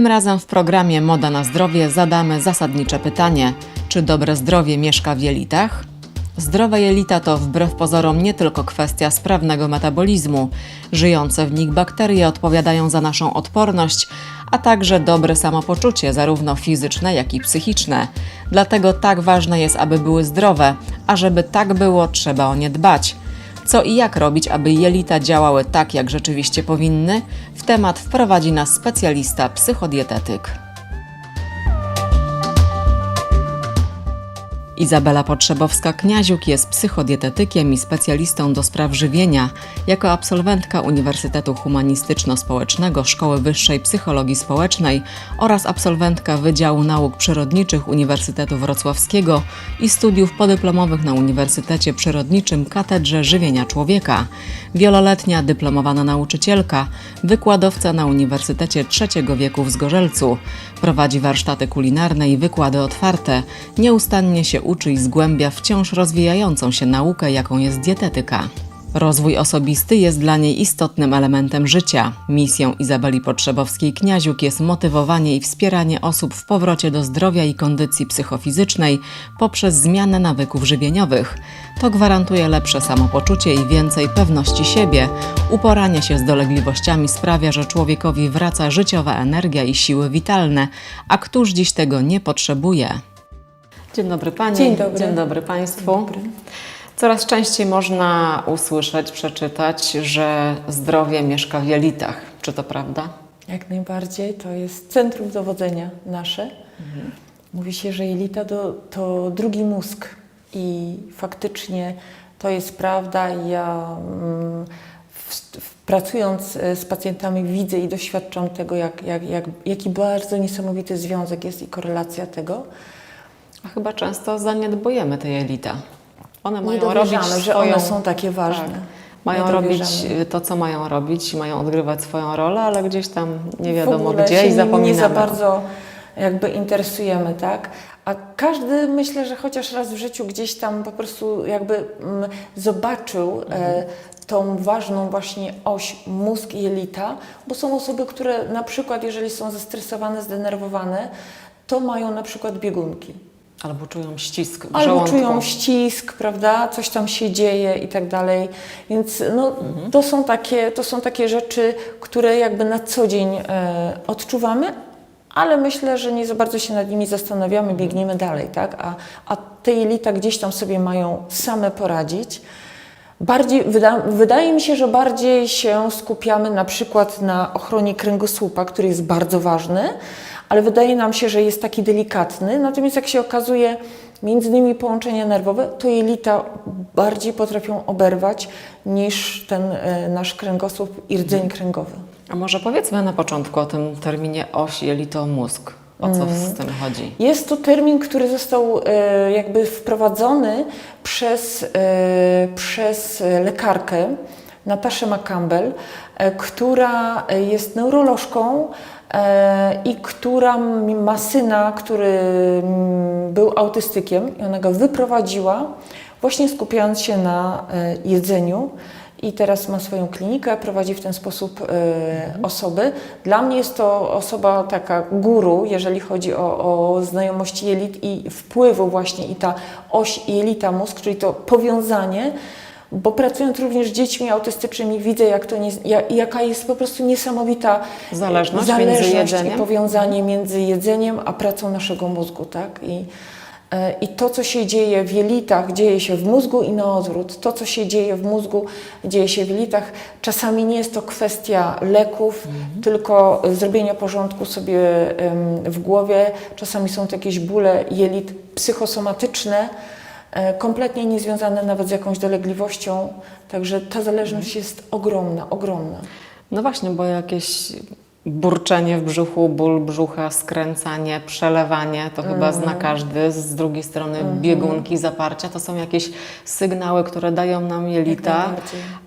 Tym razem w programie Moda na zdrowie zadamy zasadnicze pytanie: czy dobre zdrowie mieszka w jelitach? Zdrowe jelita to wbrew pozorom nie tylko kwestia sprawnego metabolizmu. Żyjące w nich bakterie odpowiadają za naszą odporność, a także dobre samopoczucie, zarówno fizyczne, jak i psychiczne. Dlatego tak ważne jest, aby były zdrowe, a żeby tak było, trzeba o nie dbać. Co i jak robić, aby jelita działały tak, jak rzeczywiście powinny? W temat wprowadzi nas specjalista psychodietetyk. Izabela Potrzebowska-Kniaziuk jest psychodietetykiem i specjalistą do spraw żywienia. Jako absolwentka Uniwersytetu Humanistyczno-Społecznego Szkoły Wyższej Psychologii Społecznej oraz absolwentka Wydziału Nauk Przyrodniczych Uniwersytetu Wrocławskiego i studiów podyplomowych na Uniwersytecie Przyrodniczym Katedrze Żywienia Człowieka. Wieloletnia dyplomowana nauczycielka, wykładowca na Uniwersytecie Trzeciego Wieku w Zgorzelcu. Prowadzi warsztaty kulinarne i wykłady otwarte. Nieustannie się uczy i zgłębia wciąż rozwijającą się naukę, jaką jest dietetyka. Rozwój osobisty jest dla niej istotnym elementem życia. Misją Izabeli Potrzebowskiej-Kniaziuk jest motywowanie i wspieranie osób w powrocie do zdrowia i kondycji psychofizycznej poprzez zmianę nawyków żywieniowych. To gwarantuje lepsze samopoczucie i więcej pewności siebie. Uporanie się z dolegliwościami sprawia, że człowiekowi wraca życiowa energia i siły witalne, a któż dziś tego nie potrzebuje? Dzień dobry Pani. Dzień dobry. Dzień dobry Państwu. Coraz częściej można usłyszeć, przeczytać, że zdrowie mieszka w jelitach. Czy to prawda? Jak najbardziej. To jest centrum dowodzenia nasze. Mówi się, że jelita to, to drugi mózg i faktycznie to jest prawda. Ja mm, w, w, pracując e, z pacjentami widzę i doświadczam tego, jak, jak, jak, jaki bardzo niesamowity związek jest i korelacja tego. A chyba często zaniedbujemy te jelita. One mają robić dowierzamy, że swoją... one są takie ważne. Tak. Mają robić to, co mają robić, mają odgrywać swoją rolę, ale gdzieś tam nie wiadomo gdzie i zapominamy. nie za bardzo jakby interesujemy, tak? A każdy myślę, że chociaż raz w życiu gdzieś tam po prostu jakby mm, zobaczył e, tą ważną właśnie oś mózg i jelita, bo są osoby, które na przykład jeżeli są zestresowane, zdenerwowane, to mają na przykład biegunki. Albo czują ścisk w Albo żołądku. czują ścisk, prawda? Coś tam się dzieje i tak dalej. Więc no, to, są takie, to są takie rzeczy, które jakby na co dzień e, odczuwamy, ale myślę, że nie za bardzo się nad nimi zastanawiamy, biegniemy dalej, tak? A, a te jelita gdzieś tam sobie mają same poradzić. Bardziej, wyda, wydaje mi się, że bardziej się skupiamy na przykład na ochronie kręgosłupa, który jest bardzo ważny, ale wydaje nam się, że jest taki delikatny. Natomiast jak się okazuje, między innymi połączenia nerwowe, to jelita bardziej potrafią oberwać niż ten e, nasz kręgosłup i rdzeń kręgowy. A może powiedzmy na początku o tym terminie oś jelito-mózg. O co Mhm. z tym chodzi? Jest to termin, który został e, jakby wprowadzony przez, e, przez lekarkę Nataszę McCampbell, która jest neurolożką e, i która ma syna, który mm, był autystykiem i ona go wyprowadziła, właśnie skupiając się na e, jedzeniu. I teraz ma swoją klinikę, prowadzi w ten sposób e, osoby. Dla mnie jest to osoba taka guru, jeżeli chodzi o, o znajomość jelit i wpływu właśnie i ta oś jelita mózg, czyli to powiązanie, bo pracując również z dziećmi autystycznymi widzę, jak to nie, ja- jaka jest po prostu niesamowita Zależność zależność między i powiązanie między jedzeniem a pracą naszego mózgu, tak? I, e, I to, co się dzieje w jelitach, dzieje się w mózgu i na odwrót. To, co się dzieje w mózgu, dzieje się w jelitach. Czasami nie jest to kwestia leków, tylko zrobienia porządku sobie w głowie. Czasami są to jakieś bóle jelit psychosomatyczne, e, kompletnie niezwiązane nawet z jakąś dolegliwością. Także ta zależność jest ogromna, ogromna. No właśnie, bo jakieś burczenie w brzuchu, ból brzucha, skręcanie, przelewanie, to chyba Mhm. zna każdy. Z drugiej strony biegunki, zaparcia, to są jakieś sygnały, które dają nam jelita,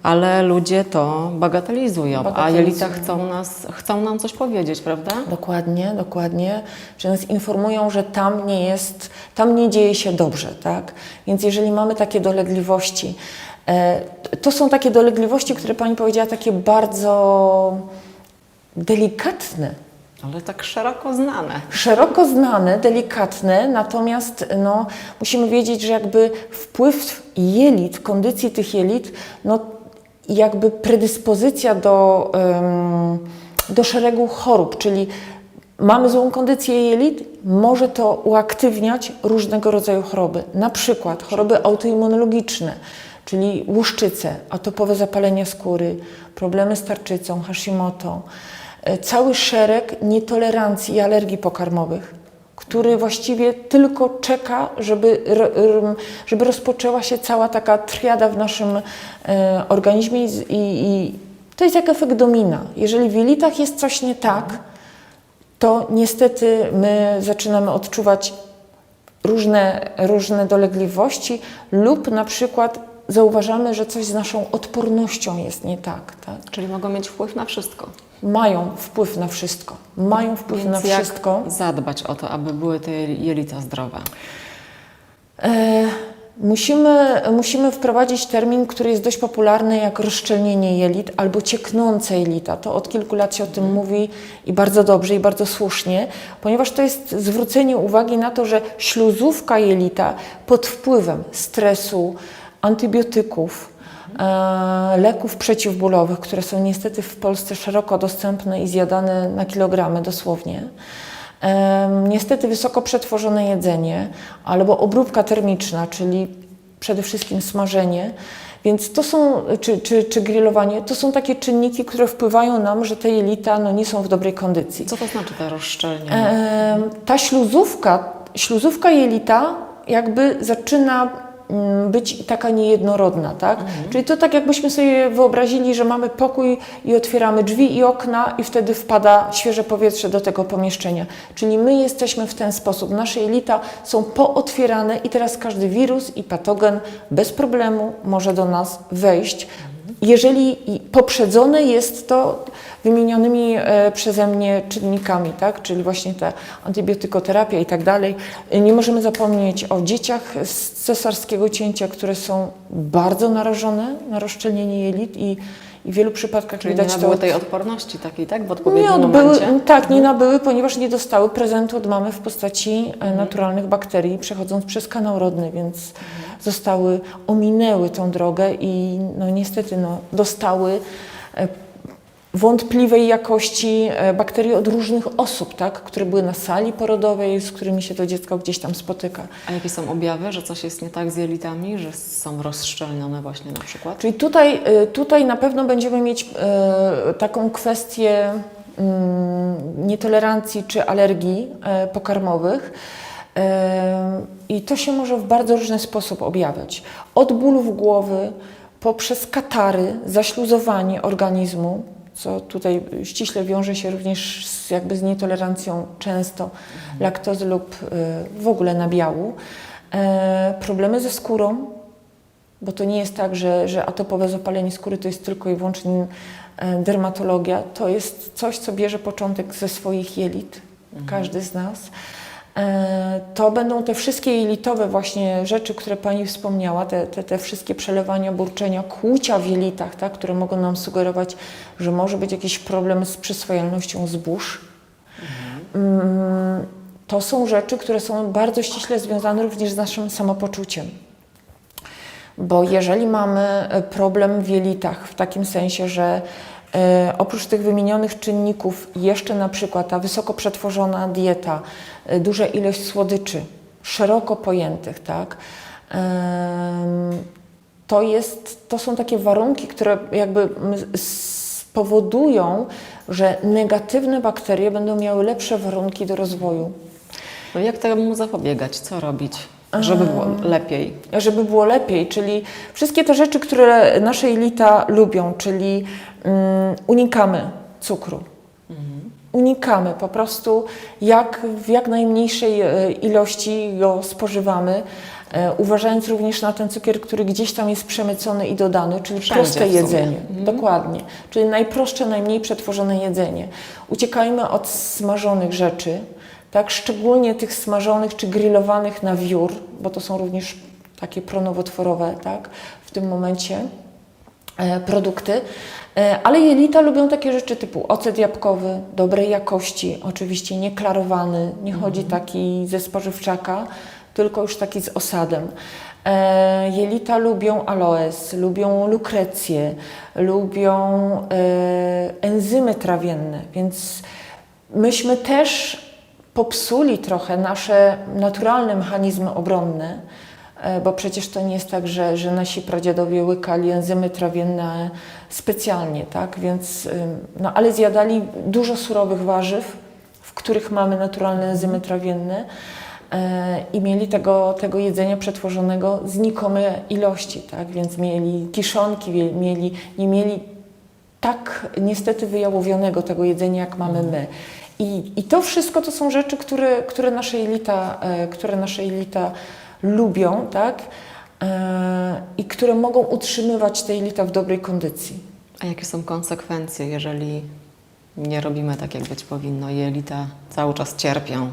ale ludzie to bagatelizują, a Bagatelizują. jelita chcą, nas, chcą nam coś powiedzieć, prawda? Dokładnie, dokładnie, że nas informują, że tam nie jest, tam nie dzieje się dobrze, tak? Więc jeżeli mamy takie dolegliwości, e, to są takie dolegliwości, które Pani powiedziała, takie bardzo delikatne, Ale tak szeroko znane. szeroko znane, delikatne, natomiast no, musimy wiedzieć, że jakby wpływ jelit, kondycji tych jelit, no, jakby predyspozycja do, do szeregu chorób, czyli mamy złą kondycję jelit, może to uaktywniać różnego rodzaju choroby, na przykład choroby autoimmunologiczne, czyli łuszczyce, atopowe zapalenie skóry, problemy z tarczycą, Hashimoto, cały szereg nietolerancji i alergii pokarmowych, który właściwie tylko czeka, żeby, żeby rozpoczęła się cała taka triada w naszym e, organizmie i, i to jest jak efekt domina. Jeżeli w jelitach jest coś nie tak, to niestety my zaczynamy odczuwać różne, różne dolegliwości lub na przykład zauważamy, że coś z naszą odpornością jest nie tak. tak? Czyli mogą mieć wpływ na wszystko. Mają wpływ na wszystko. Mają wpływ na Więc jak wszystko. zadbać o to, aby były te jelita zdrowe? E, musimy, musimy wprowadzić termin, który jest dość popularny, jak rozszczelnienie jelit albo cieknące jelita. To od kilku lat się o tym mówi i bardzo dobrze, i bardzo słusznie, ponieważ to jest zwrócenie uwagi na to, że śluzówka jelita pod wpływem stresu, antybiotyków, e, leków przeciwbólowych, które są niestety w Polsce szeroko dostępne i zjadane na kilogramy dosłownie. Niestety wysoko przetworzone jedzenie albo obróbka termiczna, czyli przede wszystkim smażenie, więc to są, czy, czy, czy grillowanie, to są takie czynniki, które wpływają nam, że te jelita no, nie są w dobrej kondycji. Co to znaczy te rozszczelnienie? Em, Ta śluzówka, śluzówka jelita jakby zaczyna być taka niejednorodna, tak? Czyli to tak jakbyśmy sobie wyobrazili, że mamy pokój i otwieramy drzwi i okna i wtedy wpada świeże powietrze do tego pomieszczenia. Czyli my jesteśmy w ten sposób, nasze jelita są pootwierane i teraz każdy wirus i patogen bez problemu może do nas wejść. Jeżeli poprzedzone jest to wymienionymi e, przeze mnie czynnikami, tak? czyli właśnie ta antybiotykoterapia i tak dalej. Nie możemy zapomnieć o dzieciach z cesarskiego cięcia, które są bardzo narażone na rozszczelnienie jelit i, i w wielu przypadkach Czyli nie widać to. nabyły od- tej odporności takiej, tak? W nie odpowiednim odbyły, momencie? tak, nie nabyły, ponieważ nie dostały prezentu od mamy w postaci e, naturalnych bakterii, przechodząc przez kanał rodny, więc zostały, ominęły tą drogę i no niestety no, dostały e, wątpliwej jakości e, bakterie od różnych osób, tak, które były na sali porodowej, z którymi się to dziecko gdzieś tam spotyka. A jakie są objawy, że coś jest nie tak z jelitami, że są rozszczelnione właśnie na przykład? Czyli tutaj, y, tutaj na pewno będziemy mieć y, taką kwestię mm, nietolerancji czy alergii e, pokarmowych. E, I to się może w bardzo różny sposób objawiać. Od bólów głowy, poprzez katary, zaśluzowanie organizmu, co tutaj ściśle wiąże się również z, jakby z nietolerancją często laktozy lub y, w ogóle nabiału. E, Problemy ze skórą, bo to nie jest tak, że, że atopowe zapalenie skóry to jest tylko i wyłącznie e, dermatologia. To jest coś, co bierze początek ze swoich jelit, każdy z nas. E, To będą te wszystkie jelitowe właśnie rzeczy, które Pani wspomniała, te, te, te wszystkie przelewania, burczenia, kłucia w jelitach, tak, które mogą nam sugerować, że może być jakiś problem z przyswajalnością zbóż. Mm, To są rzeczy, które są bardzo ściśle związane również z naszym samopoczuciem. Bo jeżeli mamy problem w jelitach, w takim sensie, że oprócz tych wymienionych czynników jeszcze na przykład ta wysoko przetworzona dieta, e, duża ilość słodyczy, szeroko pojętych, tak, em, to, jest, to są takie warunki, które jakby spowodują, że negatywne bakterie będą miały lepsze warunki do rozwoju. No jak temu zapobiegać? Co robić, żeby było lepiej? żeby było lepiej, czyli wszystkie te rzeczy, które nasze jelita lubią, czyli mm, unikamy cukru. Unikamy po prostu, jak w jak najmniejszej e, ilości go spożywamy, e, uważając również na ten cukier, który gdzieś tam jest przemycony i dodany, czyli Wszędzie proste jedzenie. Dokładnie. Czyli najprostsze, najmniej przetworzone jedzenie. Uciekajmy od smażonych rzeczy, tak, szczególnie tych smażonych czy grillowanych na wiór, bo to są również takie pronowotworowe, tak, w tym momencie. e, produkty. E, Ale jelita lubią takie rzeczy typu ocet jabłkowy, dobrej jakości, oczywiście nieklarowany, nie chodzi taki ze spożywczaka, tylko już taki z osadem. E, Jelita lubią aloes, lubią lukrecję, lubią enzymy trawienne, więc myśmy też popsuli trochę nasze naturalne mechanizmy obronne, e, bo przecież to nie jest tak, że, że nasi pradziadowie łykali enzymy trawienne specjalnie, tak? Więc, no ale zjadali dużo surowych warzyw, w których mamy naturalne enzymy trawienne e, i mieli tego, tego jedzenia przetworzonego znikome ilości, tak? Więc mieli kiszonki, mieli, nie mieli tak niestety wyjałowionego tego jedzenia, jak mamy my. I, I to wszystko to są rzeczy, które, które, nasze, jelita, e, które nasze jelita lubią, tak? E, I które mogą utrzymywać te jelita w dobrej kondycji. A jakie są konsekwencje, jeżeli nie robimy tak, jak być powinno? Jelita cały czas cierpią.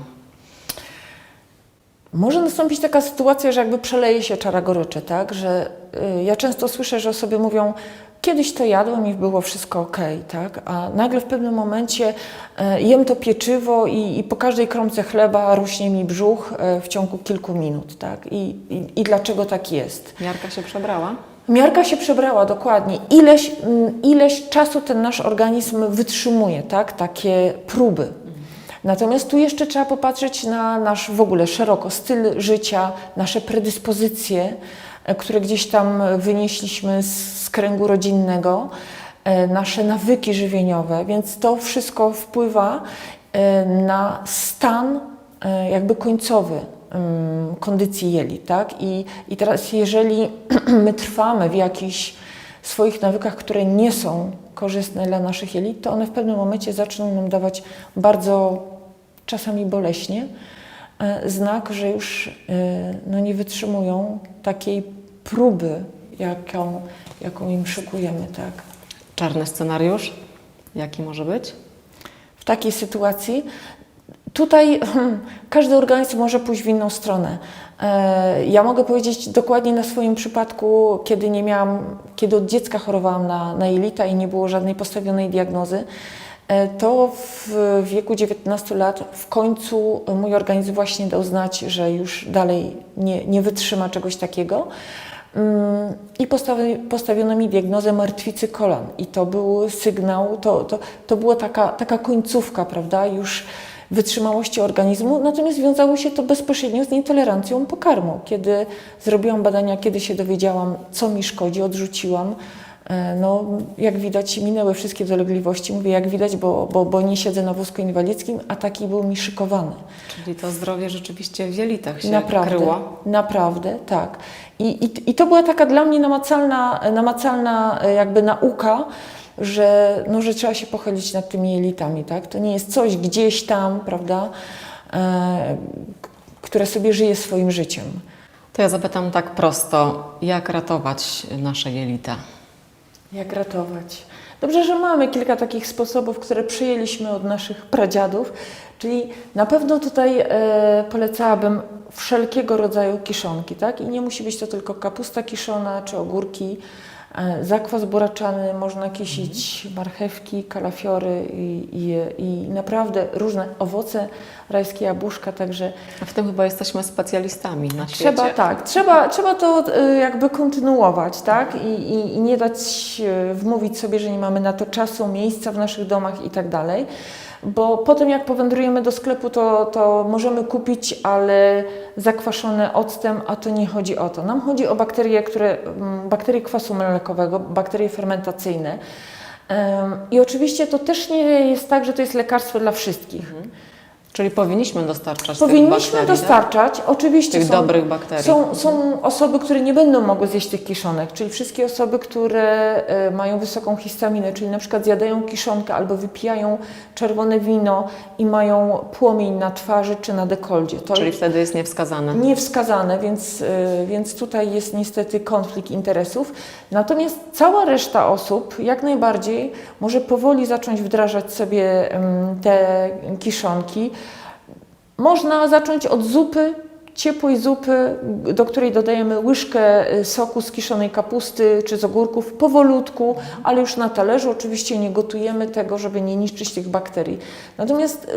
Może nastąpić taka sytuacja, że jakby przeleje się czara goryczy, tak? Że y, ja często słyszę, że osoby mówią, kiedyś to jadłem i było wszystko ok, tak? A nagle w pewnym momencie y, jem to pieczywo i, i po każdej kromce chleba rośnie mi brzuch y, w ciągu kilku minut, tak? I, i, i dlaczego tak jest? Miarka się przebrała? Miarka się przebrała dokładnie. Ileś, mm, ileś czasu ten nasz organizm wytrzymuje, tak? Takie próby. Natomiast tu jeszcze trzeba popatrzeć na nasz w ogóle szeroko styl życia, nasze predyspozycje, e, które gdzieś tam wynieśliśmy z, kręgu rodzinnego, e, nasze nawyki żywieniowe, więc to wszystko wpływa e, na stan e, jakby końcowy em, kondycji jelit, tak? I, I teraz jeżeli my trwamy w jakichś swoich nawykach, które nie są korzystne dla naszych jelit, to one w pewnym momencie zaczną nam dawać bardzo czasami boleśnie e, znak, że już e, no, nie wytrzymują takiej próby, jaką, jaką im szykujemy, tak? Czarny scenariusz? Jaki może być? w takiej sytuacji. Tutaj każdy organizm może pójść w inną stronę. E, Ja mogę powiedzieć dokładnie na swoim przypadku, kiedy nie miałam, kiedy od dziecka chorowałam na, na jelita i nie było żadnej postawionej diagnozy, e, to w wieku 19 lat w końcu mój organizm właśnie dał znać, że już dalej nie, nie wytrzyma czegoś takiego. Mm, I postawi, postawiono mi diagnozę martwicy kolan. I to był sygnał, to, to, to była taka, taka końcówka, prawda, już wytrzymałości organizmu. Natomiast wiązało się to bezpośrednio z nietolerancją pokarmu. Kiedy zrobiłam badania, kiedy się dowiedziałam, co mi szkodzi, odrzuciłam. E, No, jak widać, minęły wszystkie dolegliwości. Mówię, jak widać, bo, bo, bo nie siedzę na wózku inwalidzkim, a taki był mi szykowany. Czyli to zdrowie rzeczywiście w jelitach się Naprawdę, kryło. naprawdę, tak. I, i, I to była taka dla mnie namacalna, namacalna e, jakby nauka, że, no, że trzeba się pochylić nad tymi jelitami, tak? To nie jest coś gdzieś tam, prawda, e, które sobie żyje swoim życiem. To ja zapytam tak prosto, jak ratować nasze jelita? Jak ratować? Dobrze, że mamy kilka takich sposobów, które przyjęliśmy od naszych pradziadów, czyli na pewno tutaj e, polecałabym wszelkiego rodzaju kiszonki, tak? I nie musi być to tylko kapusta kiszona czy ogórki. E, zakwas buraczany, można kisić marchewki, kalafiory i, i, i naprawdę różne owoce, rajskie jabłuszka, także A w tym chyba jesteśmy specjalistami na świecie. Trzeba tak, trzeba, trzeba to y, jakby kontynuować, tak? I, i, I nie dać y, wmówić sobie, że nie mamy na to czasu, miejsca w naszych domach i tak dalej. Bo potem jak powędrujemy do sklepu, to, to możemy kupić, ale zakwaszone octem, a to nie chodzi o to. Nam chodzi o bakterie, które, mm, bakterie kwasu mlekowego, bakterie fermentacyjne. I oczywiście to też nie jest tak, że to jest lekarstwo dla wszystkich. Czyli powinniśmy dostarczać Powinniśmy tych bakterii, tak? dostarczać, oczywiście Tych są, dobrych bakterii. Są, są osoby, które nie będą mogły zjeść tych kiszonek, czyli wszystkie osoby, które e, mają wysoką histaminę, czyli na przykład zjadają kiszonkę albo wypijają czerwone wino i mają płomień na twarzy czy na dekoldzie. To Czyli wtedy jest niewskazane. niewskazane, więc, y, więc tutaj jest niestety konflikt interesów. Natomiast cała reszta osób jak najbardziej może powoli zacząć wdrażać sobie te kiszonki. Można zacząć od zupy ciepłej zupy, do której dodajemy łyżkę y, soku z kiszonej kapusty czy z ogórków, powolutku, ale już na talerzu. Oczywiście nie gotujemy tego, żeby nie niszczyć tych bakterii. Natomiast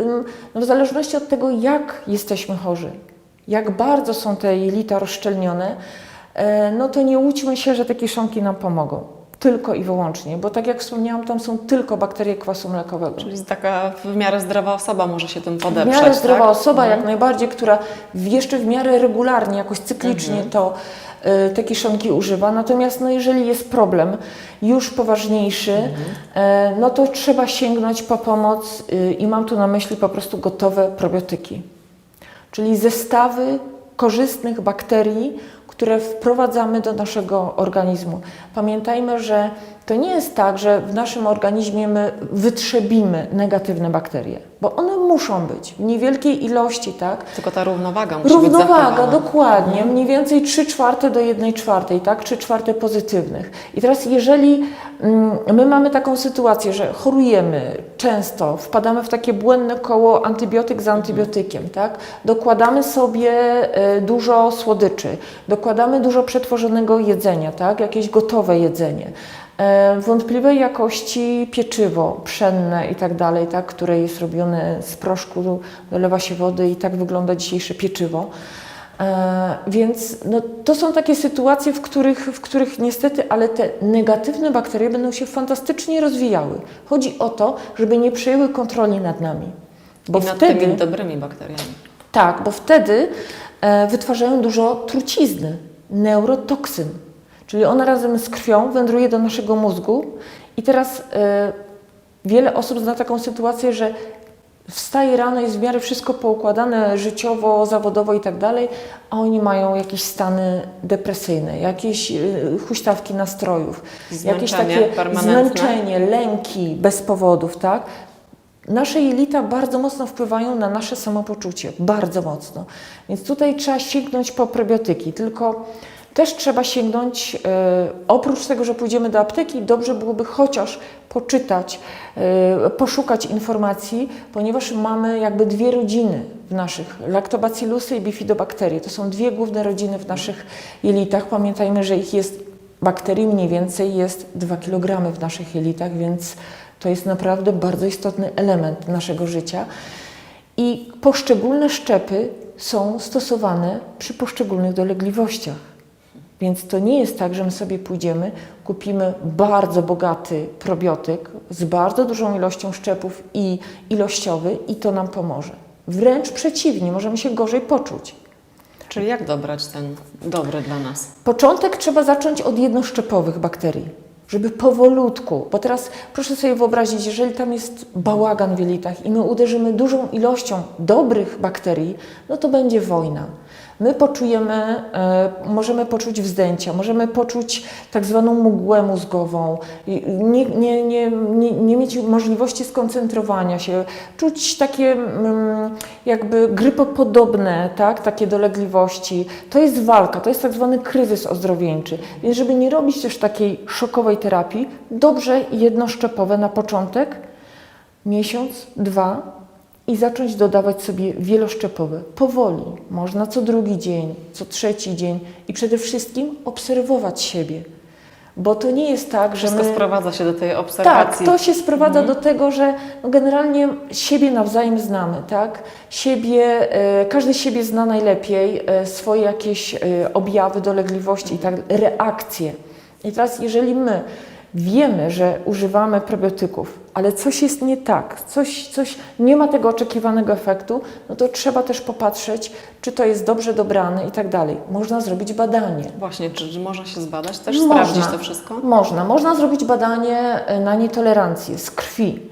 no w zależności od tego, jak jesteśmy chorzy, jak bardzo są te jelita rozszczelnione, e, no to nie łudźmy się, że te kiszonki nam pomogą. Tylko i wyłącznie, bo tak jak wspomniałam, tam są tylko bakterie kwasu mlekowego. Czyli taka w miarę zdrowa osoba może się tym W podeprzeć, miarę zdrowa tak? osoba, Mhm. jak najbardziej, która w- jeszcze w miarę regularnie, jakoś cyklicznie Mhm. to y, te kiszonki używa. Natomiast no, jeżeli jest problem już poważniejszy, Mhm. e, no to trzeba sięgnąć po pomoc y, i mam tu na myśli po prostu gotowe probiotyki. Czyli zestawy korzystnych bakterii, które wprowadzamy do naszego organizmu. Pamiętajmy, że to nie jest tak, że w naszym organizmie my wytrzebimy negatywne bakterie, bo one muszą być w niewielkiej ilości, tak? Tylko ta równowaga musi być Równowaga, dokładnie, mniej więcej 3 czwarte do 1 czwartej, tak? 3 czwarte pozytywnych. I teraz jeżeli mm, my mamy taką sytuację, że chorujemy często, wpadamy w takie błędne koło antybiotyk za antybiotykiem, tak? Dokładamy sobie e, dużo słodyczy, dokładamy dużo przetworzonego jedzenia, tak? Jakieś gotowe jedzenie. E, Wątpliwej jakości pieczywo pszenne i tak dalej, tak, które jest robione z proszku, dolewa się wody i tak wygląda dzisiejsze pieczywo. E, więc no, to są takie sytuacje, w których, w których niestety, ale te negatywne bakterie będą się fantastycznie rozwijały. Chodzi o to, żeby nie przejęły kontroli nad nami. Bo I nad wtedy, tymi dobrymi bakteriami. tak, bo wtedy e, wytwarzają dużo trucizny, neurotoksyn. Czyli ona razem z krwią wędruje do naszego mózgu i teraz e, wiele osób zna taką sytuację, że wstaje rano, jest w miarę wszystko poukładane życiowo, zawodowo i tak dalej, a oni mają jakieś stany depresyjne, jakieś e, huśtawki nastrojów, jakieś takie zmęczenie, lęki bez powodów, tak? Nasze jelita bardzo mocno wpływają na nasze samopoczucie, bardzo mocno. Więc tutaj trzeba sięgnąć po probiotyki, tylko też trzeba sięgnąć, e, oprócz tego, że pójdziemy do apteki, dobrze byłoby chociaż poczytać, e, poszukać informacji, ponieważ mamy jakby dwie rodziny w naszych, laktobacillusy i bifidobakterie. To są dwie główne rodziny w naszych jelitach. Pamiętajmy, że ich jest bakterii mniej więcej jest 2 kg w naszych jelitach, więc to jest naprawdę bardzo istotny element naszego życia. I poszczególne szczepy są stosowane przy poszczególnych dolegliwościach. Więc to nie jest tak, że my sobie pójdziemy, kupimy bardzo bogaty probiotyk z bardzo dużą ilością szczepów i ilościowy i to nam pomoże. Wręcz przeciwnie, możemy się gorzej poczuć. Czyli jak dobrać ten dobry dla nas? Początek trzeba zacząć od jednoszczepowych bakterii, żeby powolutku, bo teraz proszę sobie wyobrazić, jeżeli tam jest bałagan w jelitach i my uderzymy dużą ilością dobrych bakterii, no to będzie wojna. My poczujemy, e, możemy poczuć wzdęcia, możemy poczuć tak zwaną mgłę mózgową, nie, nie, nie, nie, nie mieć możliwości skoncentrowania się, czuć takie mm, jakby grypopodobne, tak, takie dolegliwości. To jest walka, to jest tak zwany kryzys ozdrowieńczy. Więc żeby nie robić też takiej szokowej terapii, dobrze jednoszczepowe na początek, miesiąc, dwa i zacząć dodawać sobie wieloszczepowe. Powoli, można co drugi dzień, co trzeci dzień i przede wszystkim obserwować siebie. Bo to nie jest tak, że Wszystko my... sprowadza się do tej Tak, obserwacji. to się sprowadza do tego, że no generalnie siebie nawzajem znamy, tak? Siebie, e, każdy siebie zna najlepiej, e, swoje jakieś e, objawy, dolegliwości i tak, reakcje. I teraz jeżeli my wiemy, że używamy probiotyków, ale coś jest nie tak, coś, coś nie ma tego oczekiwanego efektu, no to trzeba też popatrzeć, czy to jest dobrze dobrane i tak dalej. Można zrobić badanie. Właśnie, czy, można się zbadać, też Można. sprawdzić to wszystko? Można. Można zrobić badanie e, na nietolerancję z krwi.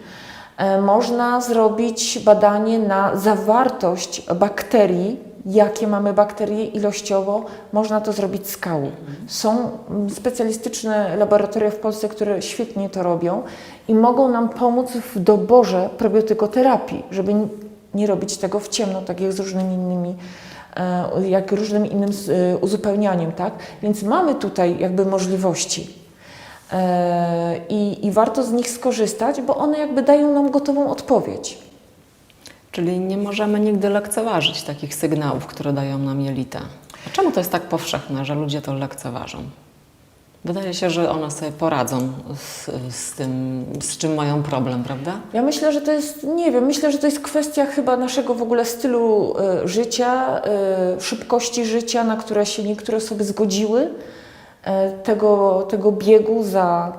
E, Można zrobić badanie na zawartość bakterii, jakie mamy bakterie ilościowo. Można to zrobić z kału. Są mm, specjalistyczne laboratoria w Polsce, które świetnie to robią i mogą nam pomóc w doborze probiotykoterapii, żeby nie robić tego w ciemno, tak jak z różnymi innymi e, jak różnym innym e, uzupełnianiem, tak? Więc mamy tutaj jakby możliwości. E, I, I warto z nich skorzystać, bo one jakby dają nam gotową odpowiedź. Czyli nie możemy nigdy lekceważyć takich sygnałów, które dają nam jelita. A czemu to jest tak powszechne, że ludzie to lekceważą? Wydaje się, że one sobie poradzą z, z tym, z czym mają problem, prawda? Ja myślę, że to jest, nie wiem, myślę, że to jest kwestia chyba naszego w ogóle stylu e, życia, e, szybkości życia, na które się niektóre osoby zgodziły, e, tego, tego biegu za,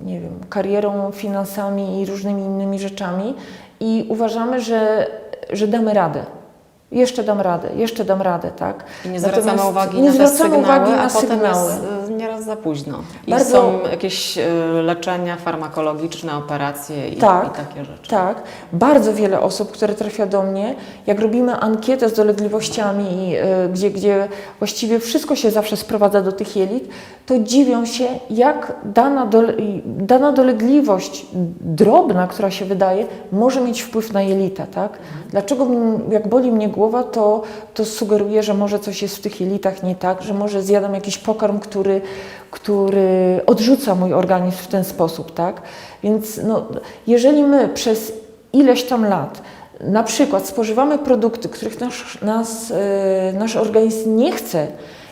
nie wiem, karierą, finansami i różnymi innymi rzeczami i uważamy, że, że damy radę. Jeszcze dam radę, jeszcze dam radę, tak? I nie zwracamy Natomiast uwagi nie na te zwracamy sygnały, uwagi na a potem sygnały. jest y, nieraz za późno. I Bardzo- są jakieś y, leczenia farmakologiczne, operacje i, Tak, i takie rzeczy. Tak, bardzo wiele osób, które trafia do mnie, jak robimy ankietę z dolegliwościami, y, gdzie, gdzie właściwie wszystko się zawsze sprowadza do tych jelit, to dziwią się, jak dana, dole, dana dolegliwość drobna, która się wydaje, może mieć wpływ na jelita, tak? Dlaczego jak boli mnie głowa, to, to sugeruje, że może coś jest w tych jelitach nie tak, że może zjadam jakiś pokarm, który, który odrzuca mój organizm w ten sposób, tak? Więc no, jeżeli my przez ileś tam lat na przykład spożywamy produkty, których nasz, nas, e, nasz organizm nie chce,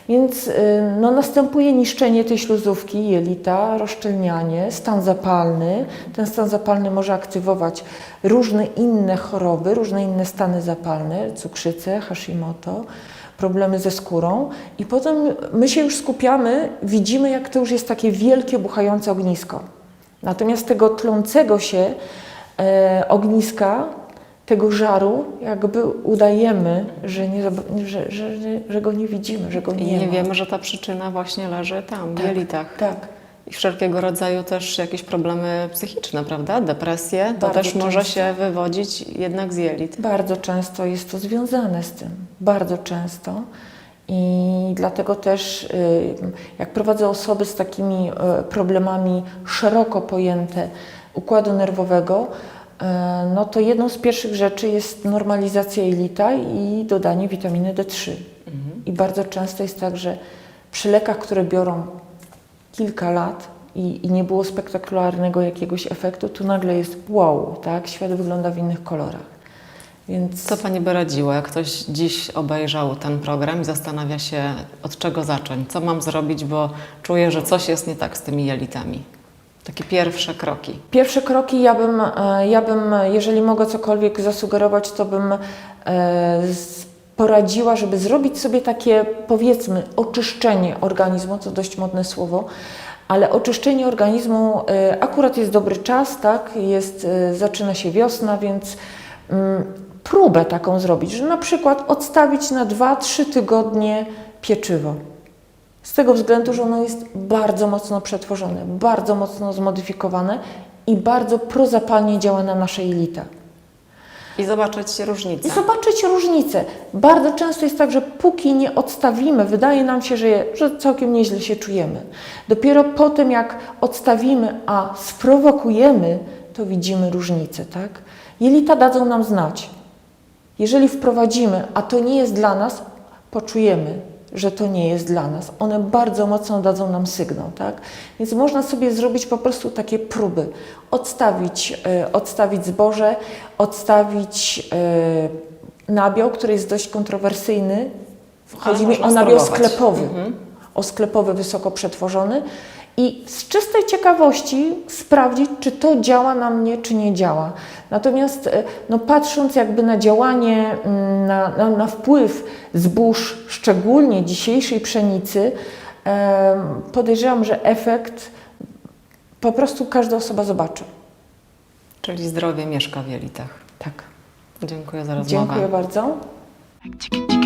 więc e, no, następuje niszczenie tej śluzówki, jelita, rozszczelnianie, stan zapalny. Ten stan zapalny może aktywować różne inne choroby, różne inne stany zapalne, cukrzycę, Hashimoto, problemy ze skórą i potem my się już skupiamy, widzimy jak to już jest takie wielkie, buchające ognisko. Natomiast tego tlącego się e, ogniska, tego żaru, jakby udajemy, że, nie, że, że, że, go nie widzimy, że go I nie, nie ma. wiemy, że ta przyczyna właśnie leży tam, w Tak, jelitach. Tak. I wszelkiego rodzaju też jakieś problemy psychiczne, prawda? Depresje, to Bardzo też może często. się wywodzić jednak z jelit. Bardzo często jest to związane z tym, bardzo często. I dlatego też, y, jak prowadzę osoby z takimi y, problemami szeroko pojęte układu nerwowego, no to jedną z pierwszych rzeczy jest normalizacja jelita i dodanie witaminy D3. I bardzo często jest tak, że przy lekach, które biorą kilka lat i, i nie było spektakularnego jakiegoś efektu, tu nagle jest wow, tak? Świat wygląda w innych kolorach. Więc Co Pani by radziła, jak ktoś dziś obejrzał ten program i zastanawia się, od czego zacząć, co mam zrobić, bo czuję, że coś jest nie tak z tymi jelitami. Takie pierwsze kroki. Pierwsze kroki ja bym, e, ja bym, jeżeli mogę cokolwiek zasugerować, to bym e, poradziła, żeby zrobić sobie takie, powiedzmy, oczyszczenie organizmu, to dość modne słowo, ale oczyszczenie organizmu e, akurat jest dobry czas, tak? Jest, zaczyna się wiosna, więc mm, próbę taką zrobić, że na przykład odstawić na 2-3 tygodnie pieczywo. Z tego względu, że ono jest bardzo mocno przetworzone, bardzo mocno zmodyfikowane i bardzo prozapalnie działa na nasze jelita. I zobaczyć różnicę. I zobaczyć różnicę. Bardzo często jest tak, że póki nie odstawimy, wydaje nam się, że, że całkiem nieźle się czujemy. Dopiero po tym, jak odstawimy, a sprowokujemy, to widzimy różnicę, tak? Jelita dadzą nam znać. Jeżeli wprowadzimy, a to nie jest dla nas, poczujemy, że to nie jest dla nas. One bardzo mocno dadzą nam sygnał, tak? Więc można sobie zrobić po prostu takie próby. Odstawić, e, odstawić zboże, odstawić e, nabiał, który jest dość kontrowersyjny. Chodzi mi o nabiał sklepowy. Mhm. O sklepowy wysoko przetworzony. I z czystej ciekawości sprawdzić, czy to działa na mnie, czy nie działa. Natomiast e, no, patrząc jakby na działanie, mm, na, na, na wpływ zbóż, szczególnie dzisiejszej pszenicy, podejrzewam, że efekt po prostu każda osoba zobaczy. Czyli zdrowie mieszka w jelitach. Tak. Dziękuję za rozmowę. Dziękuję bardzo. Chicken.